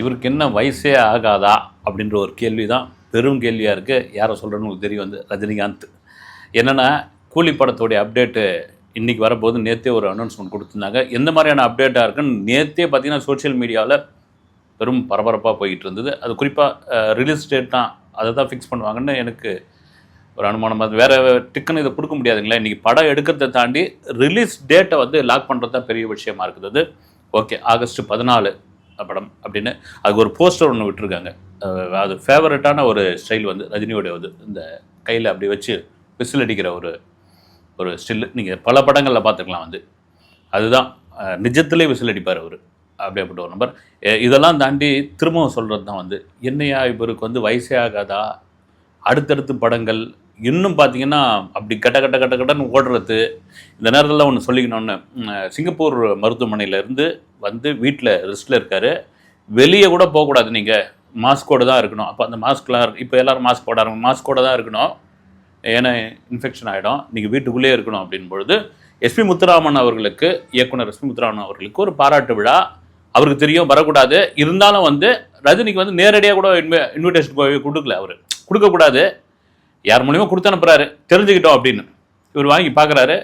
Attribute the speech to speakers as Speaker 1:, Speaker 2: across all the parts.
Speaker 1: இவருக்கு என்ன வயசே ஆகாதா அப்படின்ற ஒரு கேள்வி தான் பெரும் கேள்வியாக இருக்குது யாரை சொல்கிறேன்னு உங்களுக்கு தெரியும் வந்து ரஜினிகாந்த். என்னென்னா கூலி படத்தோடைய அப்டேட்டு இன்றைக்கி வரப்போது நேற்றே ஒரு அனௌன்ஸ்மெண்ட் கொடுத்துருந்தாங்க. எந்த மாதிரியான அப்டேட்டாக இருக்குன்னு நேற்றே பார்த்தீங்கன்னா சோஷியல் மீடியாவில் பெரும் பரபரப்பாக போயிட்டு இருந்தது. அது குறிப்பாக ரிலீஸ் டேட் தான். அதை தான் ஃபிக்ஸ் பண்ணுவாங்கன்னு எனக்கு ஒரு அனுமானம் அது வேறு டிக்குன்னு இதை கொடுக்க முடியாதுங்களா. இன்றைக்கி படம் எடுக்கிறத தாண்டி ரிலீஸ் டேட்டை வந்து லாக் பண்ணுறது தான் பெரிய விஷயமா இருக்குது. அது ஓகே ஆகஸ்ட் பதினாலு. படம் அப்படின்னு அதுக்கு ஒரு போஸ்டர் ஒன்று விட்டுருக்காங்க. அது ஃபேவரட்டான ஒரு ஸ்டைல் வந்து ரஜினியோட வந்து இந்த கையில் அப்படி வச்சு விசில் அடிக்கிற ஒரு ஒரு ஸ்டில் நீங்கள் பல படங்களில் பார்த்துக்கலாம் வந்து. அதுதான் நிஜத்திலே விசில் அடிப்பார் அவர். அப்படிப்பட்ட ஒரு நம்பர் இதெல்லாம் தாண்டி திரும்பவும் சொல்கிறது தான் வந்து என்னையா இவருக்கு வந்து வயசே ஆகாதா? அடுத்தடுத்து படங்கள் இன்னும் பார்த்தீங்கன்னா அப்படி கட்ட கட்ட கட்ட கட்டன்னு ஓடுறது. இந்த நேரத்தில் ஒன்று சொல்லிக்கணும்னு சிங்கப்பூர் மருத்துவமனையிலேருந்து வந்து வீட்டில் ரெஸ்ட்டில் இருக்கார். வெளியே கூட போகக்கூடாது நீங்கள் மாஸ்கோடு தான் இருக்கணும். அப்போ அந்த மாஸ்க்லாம் இப்போ எல்லோரும் மாஸ்க் ஓடாமல் மாஸ்கோடு தான் இருக்கணும். ஏன்னா இன்ஃபெக்ஷன் ஆகிடும் நீங்கள் வீட்டுக்குள்ளேயே இருக்கணும் அப்படின் பொழுது எஸ்பி முத்துராமன் அவர்களுக்கு இயக்குனர் எஸ்பி முத்துராமன் அவர்களுக்கு ஒரு பாராட்டு விழா. அவருக்கு தெரியும் வரக்கூடாது. இருந்தாலும் வந்து ரஜினிக்கு வந்து நேரடியாக கூட இன்வி இன்விடேஷன் போய் கொடுக்கல அவர். கொடுக்கக்கூடாது. யார் மூலியமா கொடுத்து அனுப்புறாரு? தெரிஞ்சுக்கிட்டோம் அப்படின்னு. இவர் வாங்கி பார்க்குறாரு.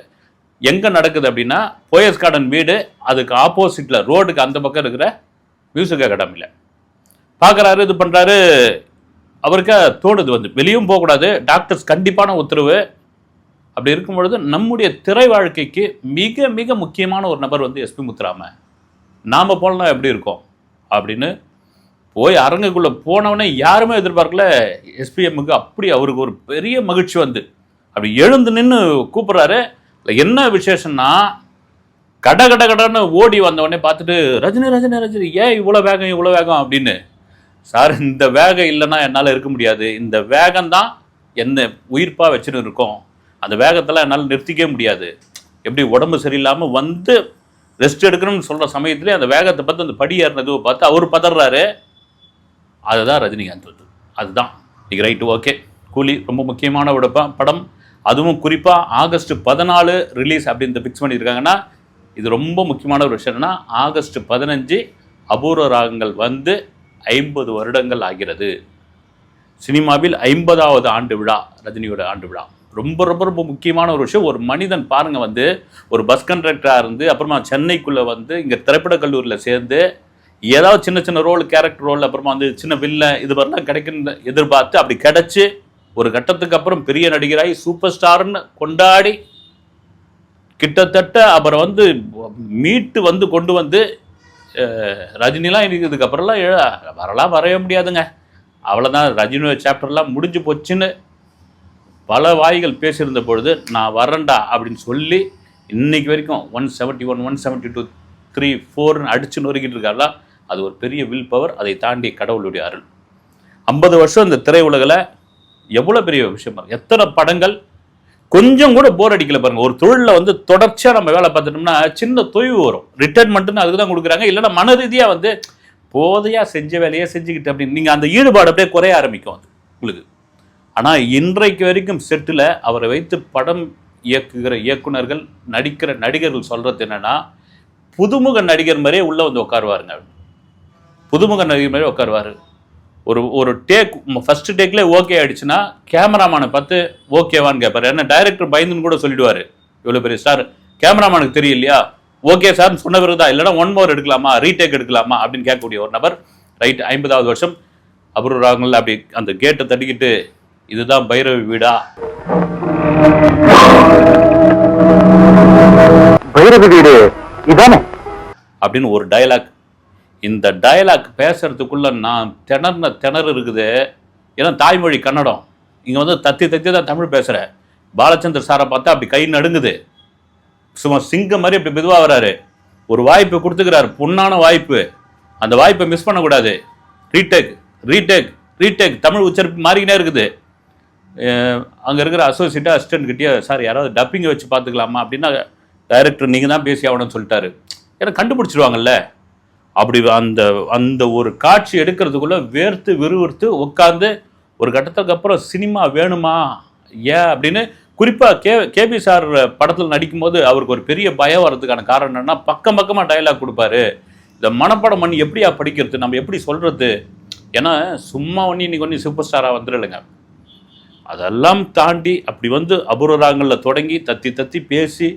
Speaker 1: எங்கே நடக்குது அப்படின்னா போயஸ் கார்டன் வீடு அதுக்கு ஆப்போசிட்டில் ரோடுக்கு அந்த பக்கம் இருக்கிற மியூசிக் அகாடமியில். பார்க்குறாரு இது பண்ணுறாரு அவருக்கு தோணுது வந்து வெளியும் போகக்கூடாது. டாக்டர்ஸ் கண்டிப்பான உத்தரவு. அப்படி இருக்கும் பொழுது நம்முடைய திரை வாழ்க்கைக்கு மிக மிக முக்கியமான ஒரு நபர் வந்து எஸ்பி முத்துராம நாம் போலனா எப்படி இருக்கோம்? அப்படின்னு போய் அரங்குக்குள்ளே போனவனே யாருமே எதிர்பார்க்கல. எஸ்பிஎம்முக்கு அப்படி அவருக்கு ஒரு பெரிய மகிழ்ச்சி வந்து. அப்படி எழுந்து நின்று கூப்பிட்றாரு. என்ன விசேஷம்னா கட கட கடன்னு ஓடி வந்தவொடனே பார்த்துட்டு ரஜினி ரஜினி ரஜினி ஏன் இவ்வளோ வேகம் இவ்வளோ வேகம் அப்படின்னு. சார் இந்த வேகம் இல்லைன்னா என்னால் இருக்க முடியாது. இந்த வேகம் தான் என்ன உயிர்ப்பாக வச்சுன்னு இருக்கோம். அந்த வேகத்தில் என்னால் நிறுத்திக்கவே முடியாது. எப்படி உடம்பு சரியில்லாமல் வந்து ரெஸ்ட் எடுக்கணும்னு சொல்கிற சமயத்துலேயே அந்த வேகத்தை பார்த்து அந்த படி ஏறினதுவை பார்த்து அவர் பதறாரு. அதுதான் ரஜினிகாந்த் வந்து. அதுதான். இன்னைக்கு ரைட்டு ஓகே கூலி ரொம்ப முக்கியமான ஒரு படம். அதுவும் குறிப்பாக ஆகஸ்ட் பதினாலு ரிலீஸ் அப்படின்னு ஃபிக்ஸ் பண்ணியிருக்காங்கன்னா இது ரொம்ப முக்கியமான ஒரு விஷயம் ஆகஸ்ட் பதினஞ்சு அபூர்வ ராகங்கள் வந்து ஐம்பது வருடங்கள் ஆகிறது. சினிமாவில் ஐம்பதாவது ஆண்டு விழா ரஜினியோட ஆண்டு விழா. ரொம்ப ரொம்ப ரொம்ப முக்கியமான ஒரு விஷயம். ஒரு மனிதன் பாருங்கள் வந்து ஒரு பஸ் கண்டக்டராக இருந்து அப்புறமா சென்னைக்குள்ளே வந்து இங்கே திரைப்படக் கல்லூரியில் சேர்ந்து ஏதாவது சின்ன சின்ன ரோல் கேரக்டர் ரோல் அப்புறமா வந்து சின்ன வில்ல இது மாதிரிலாம் கிடைக்குன்னு எதிர்பார்த்து அப்படி கிடச்சி ஒரு கட்டத்துக்கு அப்புறம் பெரிய நடிகராகி சூப்பர் ஸ்டார்னு கொண்டாடி கிட்டத்தட்ட அப்புறம் வந்து மீட்டு வந்து கொண்டு வந்து ரஜினிலாம் எனக்கு இதுக்கப்புறம்லாம் வரலாம் வரைய முடியாதுங்க. அவ்வளோதான் ரஜினி சாப்டர்லாம் முடிஞ்சு போச்சுன்னு பல வாய்கள் பேசியிருந்த பொழுது நான் வரேன்டா அப்படின்னு சொல்லி இன்னைக்கு வரைக்கும் one seventy one one seventy two three ஃபோர்னு அடிச்சு நொறுக்கிட்டு இருக்காருலாம் அது ஒரு பெரிய வில் பவர் அதை தாண்டி கடவுளுடைய அருள். ஐம்பது வருஷம் இந்த திரையுலகில் எவ்வளோ பெரிய விஷயம் பாருங்க. எத்தனை படங்கள்? கொஞ்சம் கூட போர் அடிக்கல பாருங்க. ஒரு தொழிலில் வந்து தொடர்ச்சியாக நம்ம வேலை பார்த்துட்டோம்னா சின்ன தொய்வு வரும். ரிட்டைர்மெண்ட்டுன்னு அதுக்கு தான் கொடுக்குறாங்க. இல்லைன்னா மன ரீதியாக வந்து போதையாக செஞ்ச வேலையை செஞ்சுக்கிட்டு அப்படின்னு நீங்கள் அந்த ஈடுபாடு அப்படியே குறைய ஆரம்பிக்கும் அது உங்களுக்கு. ஆனால் இன்றைக்கு வரைக்கும் செட்டில் அவரை வைத்து படம் இயக்குகிற இயக்குனர்கள் நடிக்கிற நடிகர்கள் சொல்கிறது என்னென்னா புதுமுக நடிகர் மாதிரியே உள்ளே வந்து உட்காருவாருங்க. புதுமுக நடிகர் மாதிரி உட்காருவார். ஒரு ஒரு டேக் ஃபர்ஸ்ட் டேக்ல ஓகே ஆயிடுச்சுன்னா கேமராமேனை பார்த்து ஓகேவான்னு கேட்பாரு. ஏன்னா டைரக்டர் பயந்துன்னு கூட சொல்லிடுவாரு. இவ்வளோ பெரிய ஸ்டார் கேமராமேனுக்கு தெரியலையா? ஓகே சார் சொன்ன பிறகு தான் இல்லைன்னா ஒன் மோர் எடுக்கலாமா? ரீடேக் எடுக்கலாமா? அப்படின்னு கேட்கக்கூடிய ஒரு நபர். ரைட் ஐம்பதாவது வருஷம். அபூர்வ ராகங்கள் அப்படி அந்த கேட்டை தட்டிக்கிட்டு இதுதான் பைரவி வீடா?
Speaker 2: பைரவி வீடு. இதானே?
Speaker 1: அப்படின்னு ஒரு டயலாக் இந்த டயலாக் பேசுறதுக்குள்ள நான் திணறின திணறு இருக்குது. ஏன்னா தாய்மொழி கன்னடம். இங்கே வந்து தத்தி தத்தி தான் தமிழ் பேசுகிறேன் பாலச்சந்தர் சாரை பார்த்தா அப்படி கை நடுங்குது. சும்மா சிங்கம் மாதிரி அப்படி மெதுவாக வராரு. ஒரு வாய்ப்பு கொடுத்துக்கிறாரு. பொண்ணான வாய்ப்பு. அந்த வாய்ப்பை மிஸ் பண்ணக்கூடாது. ரீடேக் ரீடேக் ரீடேக் தமிழ் உச்சரிப்பு மாறிக்கினே இருக்குது. அங்கே இருக்கிற அசோசியேட்டாக அசிஸ்டன்ட் கிட்டே சார் யாராவது டப்பிங்கை வச்சு பார்த்துக்கலாமா? அப்படின்னா டைரக்டர் நீங்கள் தான் பேசி ஆகணும்னு சொல்லிட்டாரு. ஏன்னா கண்டுபிடிச்சிருவாங்கல்ல. அப்படி அந்த அந்த ஒரு காட்சி எடுக்கிறதுக்குள்ள வேர்த்து விறுவிறுத்து உட்காந்து ஒரு கட்டத்துக்கு அப்புறம் சினிமா வேணுமா? ஏன் அப்படின்னு குறிப்பாக கே கேபி சார் படத்தில் நடிக்கும்போது அவருக்கு ஒரு பெரிய பயம் வர்றதுக்கான காரணம் என்னன்னா பக்கம் பக்கமாக டைலாக் கொடுப்பாரு. இந்த மனப்பாடம் பண்ணி எப்படியா படிக்கிறது நம்ம எப்படி சொல்கிறது ஏன்னா சும்மா ஒன்று இன்றைக்கி ஒன்று சூப்பர் ஸ்டாராக வந்துடலைங்க. அதெல்லாம் தாண்டி அப்படி வந்து அபூர்வராங்களில் தொடங்கி தத்தி தத்தி பேசி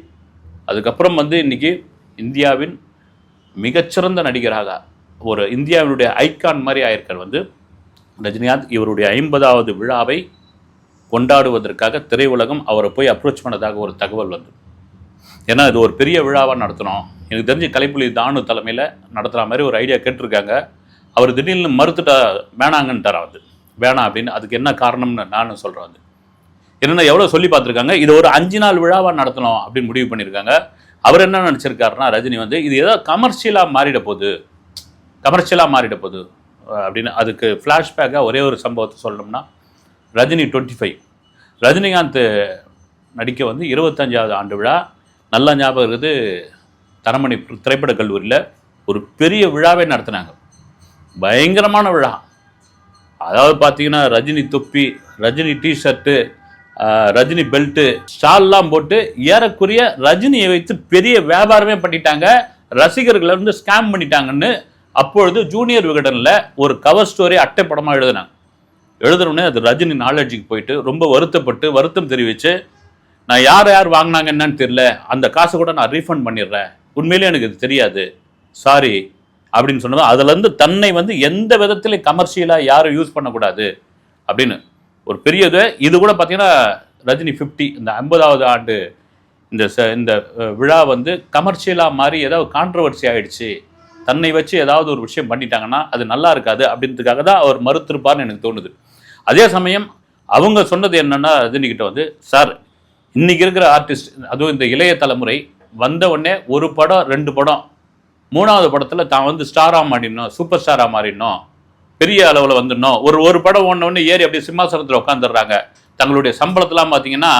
Speaker 1: அதுக்கப்புறம் வந்து இன்னைக்கு இந்தியாவின் மிகச்சிறந்த நடிகராக ஒரு இந்தியாவினுடைய ஐகான் மாதிரி ஆயிருக்கார் வந்து. ரஜினிகாந்த் இவருடைய ஐம்பதாவது விழாவை கொண்டாடுவதற்காக திரையுலகம் அவரை போய் அப்ரோச் பண்ணதாக ஒரு தகவல் வந்து. ஏன்னா இது ஒரு பெரிய விழாவாக நடத்தணும். எனக்கு தெரிஞ்சு கலைப்புலி தானு தலைமையில் நடத்துகிற மாதிரி ஒரு ஐடியா கேட்டிருக்காங்க. அவர் திடீர்னு மறுத்துட்டா வேணாங்கன்ட்டார் வந்து. வேணாம் அப்படின்னு. அதுக்கு என்ன காரணம்னு நானும் சொல்கிறேன் வந்து. என்னென்ன எவ்வளோ சொல்லி பார்த்துருக்காங்க. இது ஒரு அஞ்சு நாள் விழாவாக நடத்தணும் அப்படின்னு முடிவு பண்ணியிருக்காங்க. அவர் என்ன நினச்சிருக்காருன்னா ரஜினி வந்து இது ஏதோ கமர்ஷியலாக மாறிட போகுது. கமர்ஷியலாக மாறிட போகுது. அப்படின்னு அதுக்கு ஃப்ளாஷ்பேக்காக ஒரே ஒரு சம்பவத்தை சொல்லணும்னா ரஜினி டுவெண்ட்டி ஃபைவ் ரஜினிகாந்த் நடிக்க வந்து இருபத்தஞ்சாவது ஆண்டு விழா. நல்லா ஞாபகம் இருக்குது. தரமணி திரைப்படக் கல்லூரியில் ஒரு பெரிய விழாவே நடத்தினாங்க. பயங்கரமான விழா. அதாவது பார்த்தீங்கன்னா ரஜினி தொப்பி Rajini T shirt Rajini belt ஸ்டால்லாம் போட்டு ஏறக்குறைய ரஜினியை வைத்து பெரிய வியாபாரமே பண்ணிட்டாங்க. ரசிகர்களை வந்து ஸ்கேம் பண்ணிட்டாங்கன்னு அப்பொழுது ஜூனியர் விகடனில் ஒரு கவர் ஸ்டோரி அட்டை படமாக எழுதினாங்க எழுதுனோடனே அது ரஜினி நாலேஜுக்கு போயிட்டு ரொம்ப வருத்தப்பட்டு வருத்தம் தெரிவித்து நான் யார் யார் வாங்கினாங்க என்னன்னு தெரியல. அந்த காசை கூட நான் ரீஃபண்ட் பண்ணிடுறேன். உண்மையிலேயே எனக்கு இது தெரியாது. சாரி அப்படின்னு சொன்னதும் அதுலேருந்து தன்னை வந்து எந்த விதத்திலையும் கமர்ஷியலாக யாரும் யூஸ் பண்ணக்கூடாது. அப்படின்னு ஒரு பெரியது. இது கூட பார்த்தீங்கன்னா ரஜினி ஃபிஃப்டி இந்த ஐம்பதாவது ஆண்டு இந்த ச- இந்த விழா வந்து கமர்ஷியலாக மாறி ஏதாவது கான்ட்ரவர்சி ஆகிடுச்சு தன்னை வச்சு ஏதாவது ஒரு விஷயம் பண்ணிட்டாங்கன்னா அது நல்லா இருக்காது அப்படின்றதுக்காக தான் அவர் மறுத்திருப்பார்னு எனக்கு தோணுது. அதே சமயம் அவங்க சொன்னது என்னன்னா ரஜினிகிட்ட வந்து சார் இன்னைக்கு இருக்கிற ஆர்டிஸ்ட் அதுவும் இந்த இளைய தலைமுறை வந்த உடனே ஒரு படம் ரெண்டு படம் மூணாவது படத்தில் தான் வந்து ஸ்டாராக மாறிடணும் சூப்பர் ஸ்டாராக மாறிடணும். பெரிய அளவில் வந்துடணும். ஒரு ஒரு படம் ஒன்று ஒன்று ஏறி அப்படியே சிம்மாசனத்தில் உட்காந்துடுறாங்க. தங்களுடைய சம்பளத்தெலாம் பார்த்தீங்கன்னா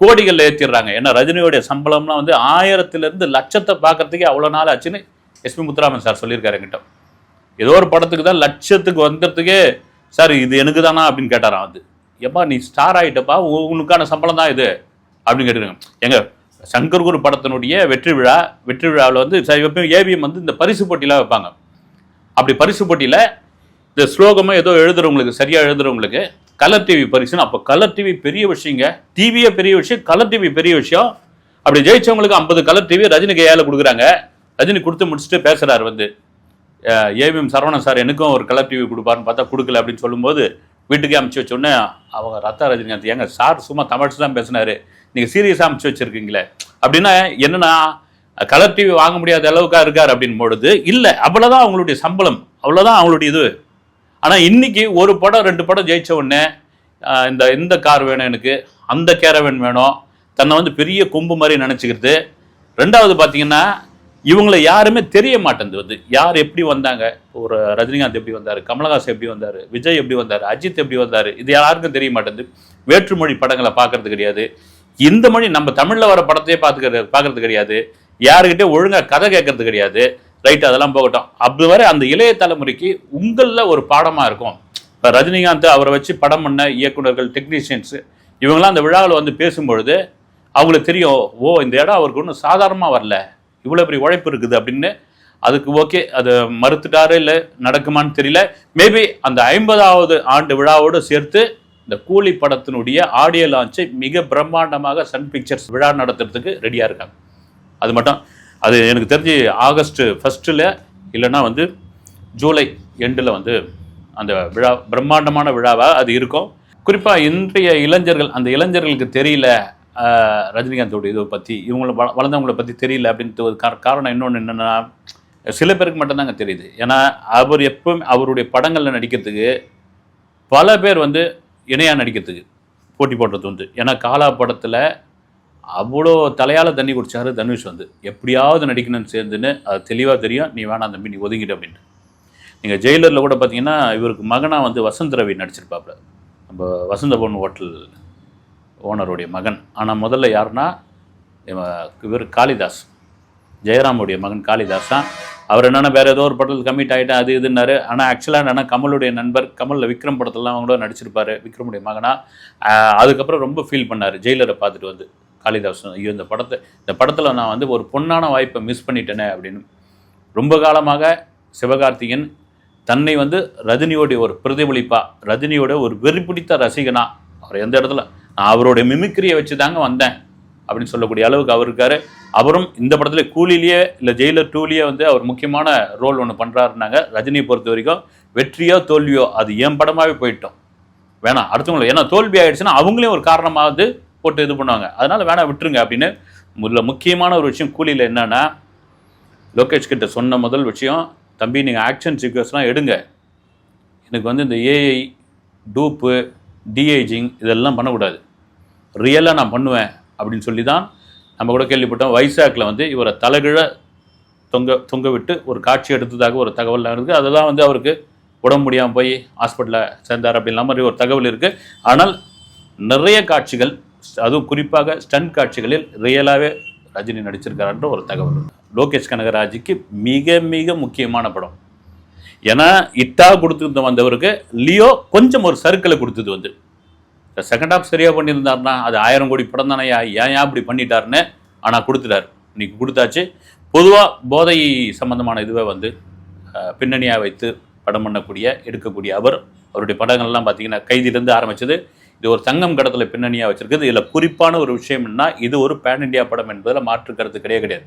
Speaker 1: கோடிகளில் ஏற்றிடுறாங்க ஏன்னா ரஜினியோடைய சம்பளம்லாம் வந்து ஆயிரத்துலேருந்து லட்சத்தை பார்க்கறதுக்கே அவ்வளோ நாள் ஆச்சுன்னு எஸ்பி முத்துராமன் சார் சொல்லியிருக்காரு என்கிட்ட. ஏதோ ஒரு படத்துக்கு தான் லட்சத்துக்கு வந்துறதுக்கே சார் இது எனக்கு தானா அப்படின்னு கேட்டாராம் அது. எப்பா நீ ஸ்டார் ஆகிட்டப்பா உனக்கான சம்பளம் தான் இது. அப்படின்னு கேட்டுருங்க எங்க சங்கர் குரு படத்தினுடைய வெற்றி விழா வெற்றி விழாவில் வந்து எப்பயும் ஏவிஎம் வந்து இந்த பரிசு போட்டிலாம் வைப்பாங்க. அப்படி பரிசு போட்டியில் இந்த ஸ்லோகமாக ஏதோ எழுதுறவங்களுக்கு சரியாக எழுதுறவங்களுக்கு கலர் டிவி பரிசுன்னு அப்போ கலர் டிவி பெரிய விஷயங்க. டிவியே பெரிய விஷயம் கலர் டிவி பெரிய விஷயம். அப்படி ஜெயிச்சவங்களுக்கு ஐம்பது கலர் டிவி ரஜினி கையால் கொடுக்குறாங்க. ரஜினி கொடுத்து முடிச்சுட்டு பேசுகிறார் வந்து. ஏவிஎம் சரவணன் சார் எனக்கும் ஒரு கலர் டிவி கொடுப்பாருன்னு பார்த்தா கொடுக்கல அப்படின்னு சொல்லும்போது வீட்டுக்கே அமுச்சு வச்சோடனே அவங்க ரத்தா ரஜினிகாந்த் ஏங்க சார் சும்மா தமிழ்ச்சி தான் பேசினாரு. நீங்கள் சீரியஸாக அமுச்சு வச்சிருக்கீங்களே. அப்படின்னா என்னன்னா கலர் டிவி வாங்க முடியாத அளவுக்காக இருக்கார் அப்படின்னு பொழுது இல்லை அவ்வளோதான் அவங்களுடைய சம்பளம். அவ்வளோதான் அவங்களுடைய இது. ஆனால் இன்னைக்கு ஒரு படம் ரெண்டு படம் ஜெயிச்ச உடனே இந்த இந்த கார் வேணும் எனக்கு அந்த கேரவேன் வேணும் தன்னை வந்து பெரிய கொம்பு மாதிரி நினச்சிக்கிறது. ரெண்டாவது பார்த்தீங்கன்னா இவங்களை யாருமே தெரிய மாட்டேங்குது வந்து. யார் எப்படி வந்தாங்க? ஒரு ரஜினிகாந்த் எப்படி வந்தார்? கமலஹாசன் எப்படி வந்தார்? விஜய் எப்படி வந்தார்? அஜித் எப்படி வந்தார்? இது யாருக்கும் தெரிய மாட்டேங்குது வேற்றுமொழி படங்களை பார்க்கறது கிடையாது. இந்த மொழி நம்ம தமிழில் வர படத்தையே பார்த்துக்கிறது பார்க்கறது கிடையாது. யாருக்கிட்டே ஒழுங்காக கதை கேட்கறது கிடையாது. ரைட் அதெல்லாம் போகட்டும். அப்படி வரை அந்த இளைய தலைமுறைக்கு உங்களில் ஒரு பாடமாக இருக்கும். இப்போ ரஜினிகாந்த் அவரை வச்சு படம் பண்ண இயக்குனர்கள் டெக்னீஷியன்ஸு இவங்கெல்லாம் அந்த விழாவில் வந்து பேசும்பொழுது அவங்களுக்கு தெரியும் ஓ இந்த இடம் அவருக்கு ஒன்றும் சாதாரணமாக வரல. இவ்வளோ பெரிய உழைப்பு இருக்குது அப்படின்னு. அதுக்கு ஓகே அது மறுத்துட்டாரு இல்லை நடக்குமான்னு தெரியல. மேபி அந்த ஐம்பதாவது ஆண்டு விழாவோடு சேர்த்து இந்த கூலி படத்தினுடைய ஆடியோ லான்ச்சை மிக பிரம்மாண்டமாக சன் பிக்சர்ஸ் விழா நடத்துறதுக்கு ரெடியாக இருக்காங்க. அது மட்டும். அது எனக்கு தெரிஞ்சு ஆகஸ்ட் ஃபஸ்ட்டில் இல்லைன்னா வந்து ஜூலை எண்டில் வந்து அந்த விழா பிரம்மாண்டமான விழாவாக அது இருக்கும். குறிப்பாக இன்றைய இளைஞர்கள் அந்த இளைஞர்களுக்கு தெரியல ரஜினிகாந்தோட இதை பற்றி இவங்கள வள வளர்ந்தவங்களை பற்றி தெரியல அப்படின்ட்டு ஒரு கார- காரணம் இன்னொன்று என்னென்னா சில பேருக்கு மட்டும்தாங்க தெரியுது. ஏன்னா அவர் எப்பவும் அவருடைய படங்களில் நடிக்கிறதுக்கு பல பேர் வந்து இணையாக நடிக்கிறதுக்கு போட்டி போடுறது வந்து ஏன்னா காலா படத்தில் அவ்வளோ தலையால் தண்ணி குடித்தாரு தனுஷ் வந்து. எப்படியாவது நடிக்கணும்னு சேர்ந்துன்னு அது தெளிவாக தெரியும். நீ வேணாம் தம்பி நீ ஒதுங்கிட்டு அப்படின்ட்டு. நீங்கள் ஜெயிலரில் கூட பார்த்தீங்கன்னா இவருக்கு மகனாக வந்து வசந்த் ரவி நடிச்சிருப்பாப்புல நம்ம வசந்த பவன் ஹோட்டல் ஓனருடைய மகன். ஆனால் முதல்ல யாருன்னா இவர் காளிதாஸ். ஜெயராமுடைய மகன் காளிதாஸ் தான். அவர் என்னென்னா வேறு ஏதோ ஒரு படத்தில் கம்மிட் ஆகிட்டேன் அது இதுன்னாரு. ஆனால் ஆக்சுவலாக என்னென்னா கமலுடைய நண்பர் கமலில் விக்ரம் படத்தெல்லாம் அவங்க கூட நடிச்சிருப்பாரு விக்ரமுடைய மகனா. அதுக்கப்புறம் ரொம்ப ஃபீல் பண்ணார் ஜெயிலரை பார்த்துட்டு வந்து. காளிதாசன் ஐயோ இந்த படத்தை இந்த படத்தில் நான் வந்து ஒரு பொன்னான வாய்ப்பை மிஸ் பண்ணிட்டேனே அப்படின்னு. ரொம்ப காலமாக சிவகார்த்திகேயன் தன்னை வந்து ரஜினியோடைய ஒரு பிரதிபலிப்பாக ரஜினியோட ஒரு வெறிப்பிடித்த ரசிகனா அவர் எந்த இடத்துல? நான் அவருடைய மிமிக்ரியை வச்சு தாங்க வந்தேன் அப்படின்னு சொல்லக்கூடிய அளவுக்கு அவர் இருக்காரு. அவரும் இந்த படத்தில் கூலிலேயே இல்லை ஜெயிலர் டூலேயே வந்து அவர் முக்கியமான ரோல் ஒன்று பண்ணுறாருனாங்க ரஜினியை பொறுத்த வரைக்கும் வெற்றியோ தோல்வியோ அது என் படமாகவே போயிட்டோம். வேணாம் அடுத்தவங்களை ஏன்னா தோல்வி ஆயிடுச்சுன்னா அவங்களையும் ஒரு காரணமாவது போட்டு இது பண்ணுவாங்க. அதனால வேணாம் விட்டுருங்க அப்படின்னு முதல்ல முக்கியமான ஒரு விஷயம் கூலியில் என்னன்னா லோகேஷ் கிட்ட சொன்ன முதல் விஷயம் தம்பி நீங்கள் ஆக்ஷன் சீக்வன்ஸ்லாம் எடுங்க. எனக்கு வந்து இந்த ஏஐ டூப்பு டிஏஜிங் இதெல்லாம் பண்ணக்கூடாது. ரியலாக நான் பண்ணுவேன் அப்படின்னு சொல்லி தான் நம்ம கூட கேள்விப்பட்டோம். வைசாக்கில் வந்து இவரை தலைகிழ தொங்க தொங்க விட்டு ஒரு காட்சி எடுத்ததாக ஒரு தகவல் இருக்குது அதெல்லாம் வந்து அவருக்கு உடம்பு முடியாமல் போய் ஹாஸ்பிட்டலில் சேர்ந்தார் அப்படின்லாம் மாதிரி ஒரு தகவல் இருக்குது ஆனால் நிறைய காட்சிகள் அதுவும் குறிப்பாக ஸ்டன் காட்சிகளில் ரியலாகவே ரஜினி நடிச்சிருக்காருன்ற ஒரு தகவல். லோகேஷ் கனகராஜுக்கு மிக மிக முக்கியமான படம். ஏன்னா இட்டா கொடுத்து வந்தவருக்கு லியோ கொஞ்சம் ஒரு சர்க்கிளை கொடுத்தது வந்து. இந்த செகண்ட் ஹாஃப் சரியாக பண்ணியிருந்தாருன்னா அது ஆயிரம் கோடி படம் தானே ஏன் ஏன் பண்ணிட்டாருன்னு ஆனால் கொடுத்துட்டார். இன்னைக்கு கொடுத்தாச்சு. பொதுவாக போதை சம்பந்தமான இதுவே வந்து பின்னணியாக வைத்து படம் பண்ணக்கூடிய எடுக்கக்கூடிய அவர் அவருடைய படங்கள்லாம் பார்த்தீங்கன்னா கைதிலிருந்து ஆரம்பித்தது இது ஒரு தங்கம் கடத்தில் பின்னணியாக வச்சிருக்குது. இதில் குறிப்பான ஒரு விஷயம்னா இது ஒரு பேன் இண்டியா படம் என்பதில் மாற்று கருத்து கிடையாது கிடையாது.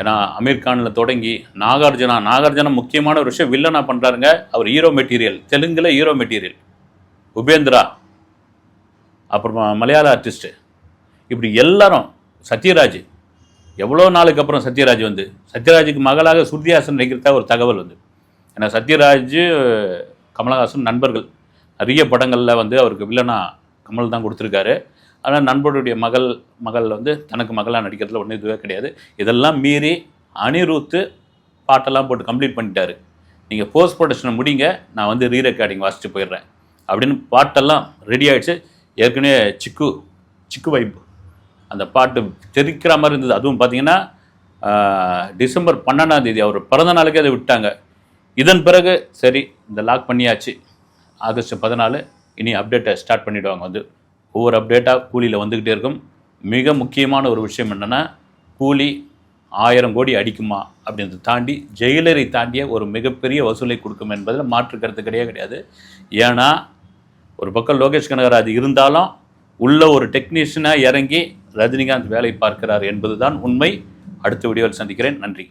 Speaker 1: ஏன்னா அமீர் கானில் தொடங்கி நாகார்ஜுனா நாகார்ஜுனா முக்கியமான ஒரு விஷயம் வில்லனா பண்ணுறாருங்க அவர் ஹீரோ மெட்டீரியல் தெலுங்கில் ஹீரோ மெட்டீரியல் உபேந்திரா அப்புறமா மலையாள ஆர்டிஸ்ட்டு இப்படி எல்லாரும் சத்யராஜ். எவ்வளோ நாளுக்கு அப்புறம் சத்யராஜ் வந்து? சத்யராஜுக்கு மகளாக சுருதிஹாசன் நடிக்கிறதா ஒரு தகவல் வந்து. ஏன்னா சத்யராஜ் கமலஹாசன் நண்பர்கள். நிறைய படங்களில் வந்து அவருக்கு வில்லனா கமல் தான் கொடுத்துருக்காரு. ஆனால் நண்பருடைய மகள் மகள் வந்து தனக்கு மகளாக நடிக்கிறதுல ஒன்றும் இதுவே கிடையாது. இதெல்லாம் மீறி அனிருத்து பாட்டெல்லாம் போட்டு கம்ப்ளீட் பண்ணிட்டாரு. நீங்கள் போஸ்ட் ப்ரொடக்ஷனை முடிங்க நான் வந்து ரீ ரெக்கார்டிங் வாசித்து போயிடுறேன். அப்படின்னு பாட்டெல்லாம் ரெடி ஆகிடுச்சு ஏற்கனவே சிக்கு சிக்கு வைப் அந்த பாட்டு தெரிக்கிற மாதிரி இருந்தது. அதுவும் பார்த்தீங்கன்னா டிசம்பர் பன்னெண்டாம் தேதி அவர் பிறந்த நாளுக்கே அதை விட்டாங்க. இதன் பிறகு சரி இந்த லாக் பண்ணியாச்சு. ஆகஸ்ட் பதினாலு இனி அப்டேட்டை ஸ்டார்ட் பண்ணிவிடுவாங்க வந்து. ஒவ்வொரு அப்டேட்டாக கூலியில் வந்துக்கிட்டே இருக்கும். மிக முக்கியமான ஒரு விஷயம் என்னென்னா கூலி ஆயிரம் கோடி அடிக்குமா அப்படின்றத தாண்டி ஜெயிலரை தாண்டிய ஒரு மிகப்பெரிய வசூலை கொடுக்கும் என்பதில் மாற்று கருத்து கிடையாது கிடையாது. ஏன்னா ஒரு பக்கம் லோகேஷ் கனகராஜ் இருந்தாலும் உள்ள ஒரு டெக்னீஷியனாக இறங்கி ரஜினிகாந்த் வேலை பார்க்கிறார் என்பதுதான் உண்மை. அடுத்த வீடியோவில் சந்திக்கிறேன். நன்றி.